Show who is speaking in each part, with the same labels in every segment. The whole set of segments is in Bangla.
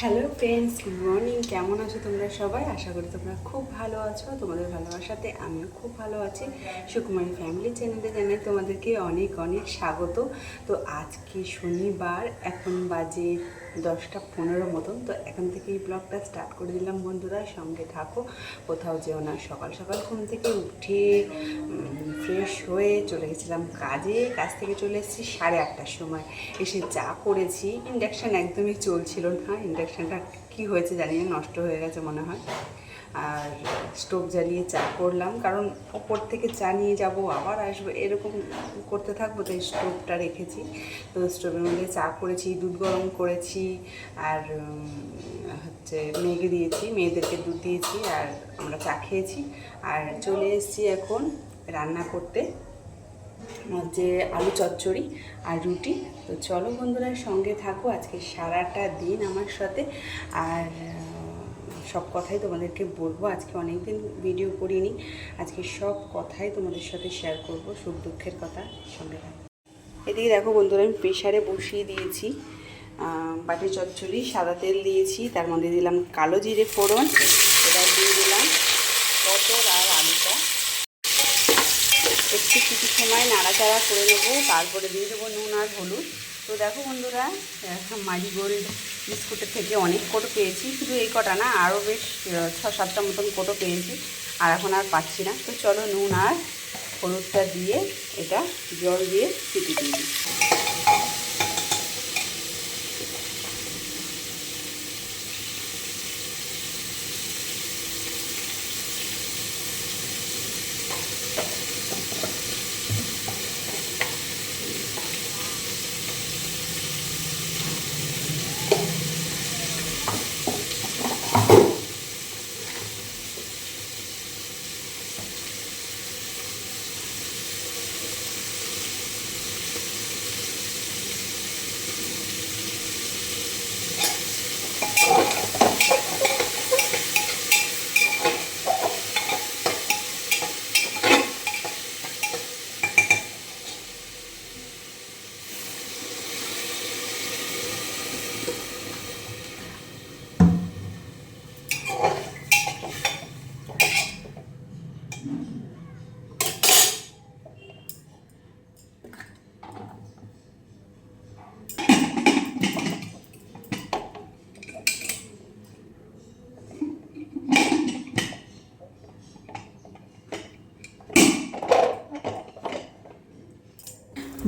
Speaker 1: হ্যালো ফ্রেন্ডস গুড মর্নিং কেমন আছো তোমরা সবাই? আশা করি তোমরা খুব ভালো আছো। তোমাদের ভালোবাসাতে আমিও খুব ভালো আছি। সুকুমারী ফ্যামিলি চ্যানেলে জানাই তোমাদেরকে অনেক অনেক স্বাগত। তো আজকে শনিবার, এখন বাজে দশটা পনেরো মতন। তো এখন থেকে এই ব্লগটা স্টার্ট করে দিলাম বন্ধুরা। সঙ্গে থাকো, কোথাও যেও না। সকাল সকাল ঘুম থেকে উঠে ফ্রেশ হয়ে চলে গেছিলাম কাজে। কাজ থেকে চলে এসেছি সাড়ে আটটার সময়। এসে যা করেছি ইন্ডাকশান একদমই চলছিল না। ইন্ডাকশানটা কী হয়েছে জানি না, নষ্ট হয়ে গেছে মনে হয়। আর স্টোভ জ্বালিয়ে চা করলাম, কারণ ওপর থেকে চা নিয়ে যাব, আবার আসব, এরকম করতে থাকব, তাই স্টোভটা রেখেছি। তো স্টোভের মধ্যে চা করেছি, দুধ গরম করেছি, আর হচ্ছে মেয়েকে দিয়েছি, মেয়েদেরকে দুধ দিয়েছি, আর আমরা চা খেয়েছি। আর চলে এসেছি এখন রান্না করতে, যে আলু চচ্চড়ি আর রুটি। তো চলো বন্ধুরা, সঙ্গে থাকো, আজকে সারাটা দিন আমার সাথে। আর সব কথাই তোমাদেরকে বলব। আজকে অনেক দিন ভিডিও করিনি। আজকে সব কথাই তোমাদের সাথে শেয়ার করব। সুখ দুঃখের কথা সঙ্গে থাকো। এদিকে দেখো বন্ধুরা, আমি প্রেশারে বসিয়ে দিয়েছি। বাটি চচ্চড়ি, সাদা তেল দিয়েছি। তার মধ্যে দিলাম কালো জিরে ফোড়ন এটা দিয়ে দিলাম পটল আর আলুটা। একটু কিছু সময় নাড়াচাড়া করে নেব, তারপরে দিয়ে দেবো নুন আর হলুদ। তো দেখো বন্ধুরা মারি গোল্ড বিস্কুটের থেকে অনেক কোটো পেয়েছি। শুধু এই কটা না, আরও বেশ ছ, সাতটা মতন কোটো পেয়েছি, আর এখন আর পাচ্ছি না। তো চলো নুন আর হলুদটা দিয়ে এটা জল দিয়ে সিটি দিয়ে দিই।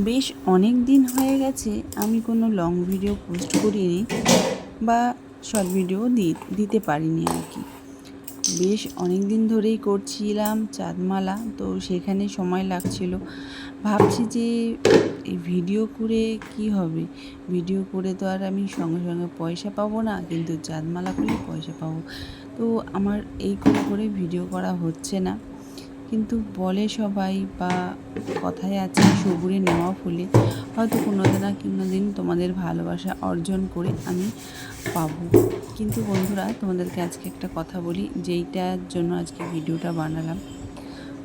Speaker 2: বেশ অনেক দিন হয়ে গেছে আমি কোনো লং ভিডিও পোস্ট করিনি বা শর্ট ভিডিও দিতে পারিনি আর কি। বেশ অনেক দিন ধরেই করছিলাম চাঁদমালা, তো সেখানে সময় লাগছিল। ভাবছি যে এই ভিডিও করে কি হবে? ভিডিও করে তো আর আমি সঙ্গে সঙ্গে পয়সা পাবো না, কিন্তু চাঁদমালা করলে পয়সা পাবো। তো আমার এই করে করে ভিডিও করা হচ্ছে না। কিন্তু বলে সবাই বা কথায় আছে সবুরে নেওয়া ফুলে। হয়তো কোনো দিন না কোনো দিন তোমাদের ভালোবাসা অর্জন করে আমি পাবো। কিন্তু বন্ধুরা, তোমাদেরকে আজকে একটা কথা বলি, যেইটার জন্য আজকে ভিডিওটা বানালাম।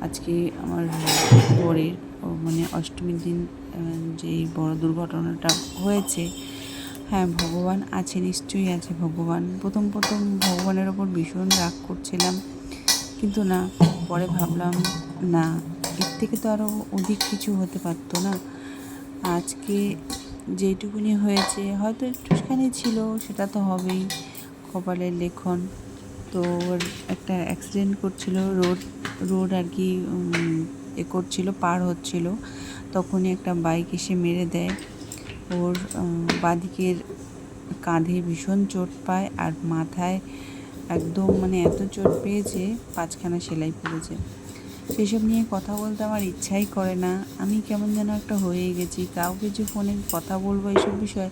Speaker 2: আজকে আমার বরের মানে অষ্টমীর দিন যেই বড় দুর্ঘটনাটা হয়েছে হ্যাঁ ভগবান আছে, নিশ্চয়ই আছে ভগবান। প্রথম প্রথম ভগবানের ওপর ভীষণ রাগ করছিলাম। কিন্তু না পরে ভাবলাম, না, এর থেকে তো আরও অধিক কিছু হতে পারতো না। আজকে যেইটুকুনি হয়েছে, হয়তো একটুখানি ছিল, সেটা তো হবেই কপালের লেখন। তো ওর একটা অ্যাক্সিডেন্ট করছিল, রোড রোড আর কি এ করছিল, পার হচ্ছিল। তখনই একটা বাইক এসে মেরে দেয়। ওর বাঁদিকের কাঁধে ভীষণ চোট পায় আর মাথায় একদম মানে এত চোট পেয়েছে, পাঁচখানা সেলাই পড়েছে। সেসব নিয়ে কথা বলতে আমার ইচ্ছাই করে না। আমি কেমন যেন একটা হয়ে গেছি। কাউকে যে ফোনে কথা বলব এইসব বিষয়ে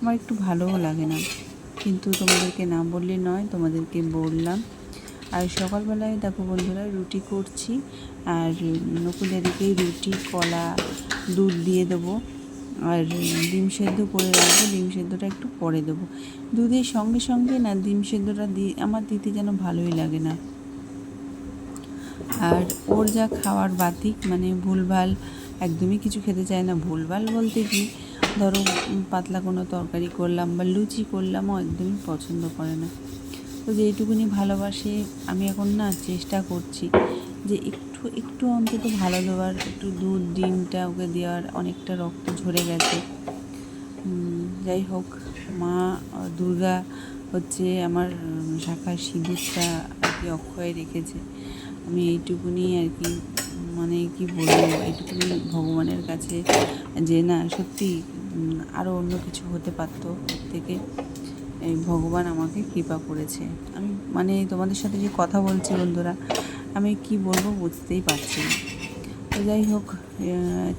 Speaker 2: আমার একটু ভালোও লাগে না। কিন্তু তোমাদেরকে না বললে নয়, তোমাদেরকে বললাম। আর সকালবেলায় দেখো বন্ধুরা, রুটি করছি। আর নকুল এদিকেই রুটি, কলা, দুধ দিয়ে দেবো। আর ডিম সেদ্ধ করে রাখব, ডিম সেদ্ধটা একটু পরে দেবো। দুধের সঙ্গে সঙ্গে না, ডিম সেদ্ধটা দিয়ে আমার দিতে যেন ভালোই লাগে না। আর ওর যা খাওয়ার বাতিক মানে ভুলভাল, একদমই কিছু খেতে চায় না। ভুলভাল বলতে কি, ধরো পাতলা কোনো তরকারি করলাম বা লুচি করলাম ও একদমই পছন্দ করে না। তো যেইটুকুনি ভালোবাসে, আমি এখন না চেষ্টা করছি। যে একটু একটু অন্তত ভালো দেওয়ার, একটু দুধ, ডিমটা ওকে দেওয়ার অনেকটা রক্ত ঝরে গেছে। যাই হোক, মা দুর্গা হচ্ছে আমার শাখার সিঁদুরটা আর কি অক্ষয় রেখেছে। আমি এইটুকুনি আর কি মানে কি বলব, এইটুকুনি ভগবানের কাছে যে না, সত্যি আরও অন্য কিছু হতে পারতো এর থেকে। এই ভগবান আমাকে কৃপা করেছে। আমি মানে তোমাদের সাথে যে কথা বলছি বন্ধুরা আমি কি বলব বুঝতেই পারছি না। তো যাই হোক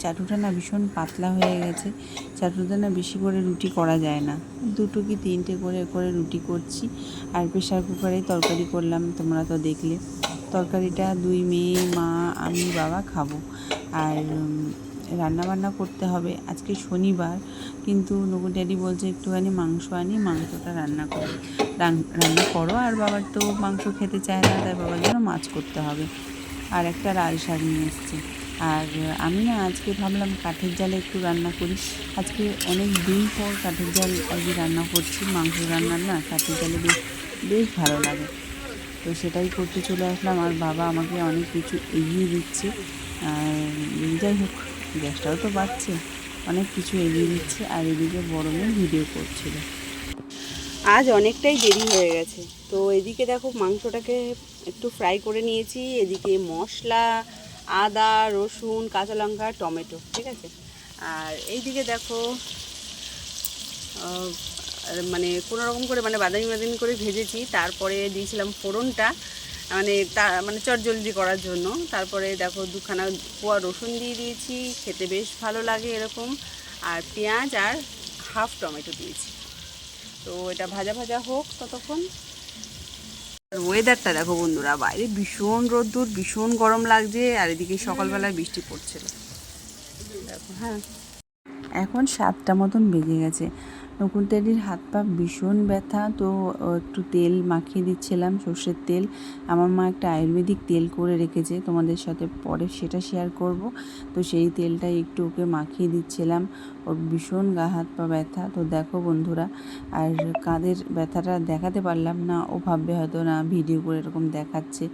Speaker 2: চাটুটা না ভীষণ পাতলা হয়ে গেছে। চাটুটা না বেশি করে রুটি করা যায় না। দুটো কি তিনটে করে করে রুটি করছি। আর প্রেশার কুকারে তরকারি করলাম, তোমরা তো দেখলে। তরকারিটা দুই মেয়ে, মা, আমি, বাবা খাব। আর রান্না বান্না করতে হবে। আজকে শনিবার, কিন্তু নকুর ড্যাডি বলছে একটুখানি মাংস আনি, মাংসটা রান্না করি। রান- রান্না করো, আর বাবার তো মাংস খেতে চায় না, তাই বাবার জন্য মাছ করতে হবে। আর একটা লাল শাক নিয়ে এসছে। আর আমি না আজকে ভাবলাম কাঠের জালে একটু রান্না করি। আজকে অনেক দিন পর কাঠের জাল আজকে রান্না করছি। মাংস রান্নার না কাঠের জালে বেশ বেশ ভালো লাগে। তো সেটাই করতে চলে আসলাম। আর বাবা আমাকে অনেক কিছু এগিয়ে দিচ্ছে। আর যাই হোক গ্যাসটাও তো বাড়ছে। অনেক কিছু এগিয়ে দিচ্ছে আর এদিকে বড় মেয়ে ভিডিও করছিল।
Speaker 1: আজ অনেকটাই দেরি হয়ে গেছে। তো এদিকে দেখো মাংসটাকে একটু ফ্রাই করে নিয়েছি। এদিকে মশলা, আদা, রসুন, কাঁচা লঙ্কা, টমেটো, ঠিক আছে? আর এইদিকে দেখো মানে কোনো রকম করে মানে বাদামি বাদামি করে ভেজেছি। তারপরে দিয়েছিলাম ফোড়নটা। মানে তা মানে চটজলদি করার জন্য। তারপরে দেখো দুখানা কোয়া রসুন দিয়ে দিয়েছি, খেতে বেশ ভালো লাগে এরকম। আর পেঁয়াজ আর হাফ টমেটো দিয়েছি। তো এটা ভাজা ভাজা হোক ততক্ষণ। ওয়েদারটা দেখো বন্ধুরা, বাইরে ভীষণ রোদ্দুর, ভীষণ গরম লাগছে, আর এদিকে সকালবেলায় বৃষ্টি পড়ছিল। দেখো হ্যাঁ।
Speaker 2: এখন সাতটা মতন বেজে গেছে। নকুল তেলির হাত পা ভীষণ ব্যথা, তো একটু তেল মাখিয়ে দিচ্ছিলাম, সর্ষের তেল। আমার মা একটা আয়ুর্বেদিক তেল করে রেখেছে, তোমাদের সাথে পরে সেটা শেয়ার করব। তো সেই তেলটাই একটু ওকে মাখিয়ে দিচ্ছিলাম। ওর ভীষণ গা হাত পা ব্যথা। তো দেখো বন্ধুরা, আর কাঁধের ব্যথাটা দেখাতে পারলাম না, ও ভাববে হয়তো না ভিডিও করে এরকম দেখাচ্ছে।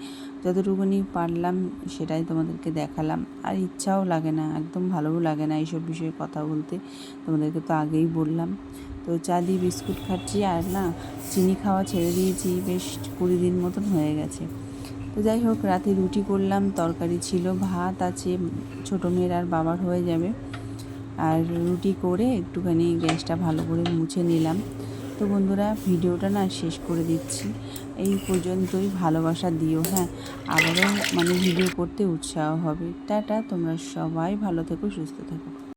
Speaker 2: যতটুকুনি পারলাম সেটাই তোমাদেরকে দেখালাম। আর ইচ্ছাও লাগে না, একদম ভালোও লাগে না এইসব বিষয়ে কথা বলতে। তোমাদেরকে তো আগেই বললাম। তো চা দিয়ে বিস্কুট খাচ্ছি, আর না চিনি খাওয়া ছেড়ে দিয়েছি, বেশ কুড়ি দিন মতন হয়ে গেছে। তো যাই হোক, রাতে রুটি করলাম, তরকারি ছিল, ভাত আছে, ছোটো মেয়ের আর বাবার হয়ে যাবে। আর রুটি করে একটুখানি গ্যাসটা ভালো করে মুছে নিলাম। তো বন্ধুরা, ভিডিওটা না শেষ করে দিচ্ছি। এই পর্যন্তই ভালোবাসা দিও হ্যাঁ? আবারও মানে ভিডিও করতে উৎসাহ হবে। টাটা, তোমরা সবাই ভালো থেকো, সুস্থ থেকো।